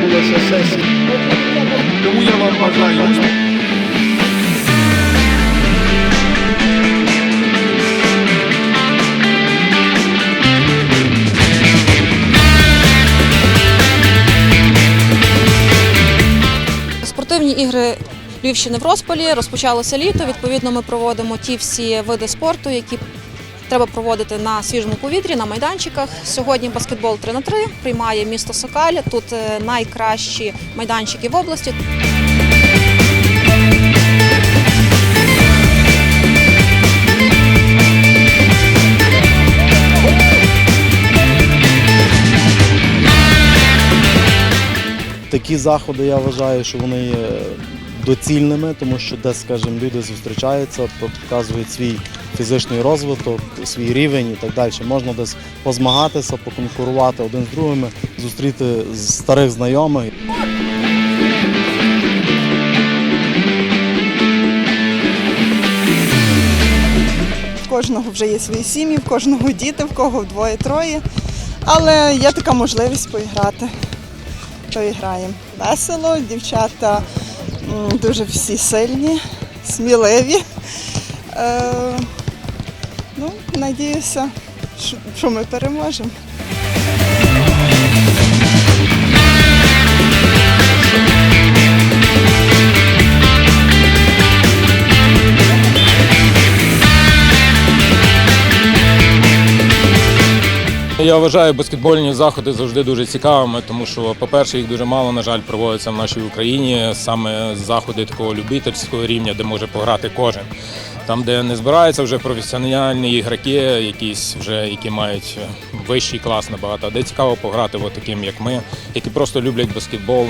відбулася сесія. Тому я вам бажаю. Спортивні ігри Львівщини в розпалі розпочалося літо. Відповідно, ми проводимо ті всі види спорту, які треба проводити на свіжому повітрі, на майданчиках. Сьогодні баскетбол 3 на 3 приймає місто Сокаля. Тут е, найкращі майданчики в області. Такі заходи я вважаю, що вони є доцільними, тому що де, скажімо, люди зустрічаються, показують свій фізичний розвиток, свій рівень і так далі. Можна десь позмагатися, поконкурувати один з другими, зустріти старих знайомих. В кожного вже є свої сім'ї, в кожного діти, в кого двоє-троє. Але є така можливість поіграти. То і граємо. Весело, дівчата дуже всі сильні, сміливі. Надіюся, що ми переможемо. Я вважаю баскетбольні заходи завжди дуже цікавими, тому що, по-перше, їх дуже мало, на жаль, проводиться в нашій Україні. Саме заходи такого любительського рівня, де може пограти кожен. Там, де не збираються вже професіональні ігроки, якісь вже які мають вищий клас набагато, де цікаво пограти от таким, як ми, які просто люблять баскетбол.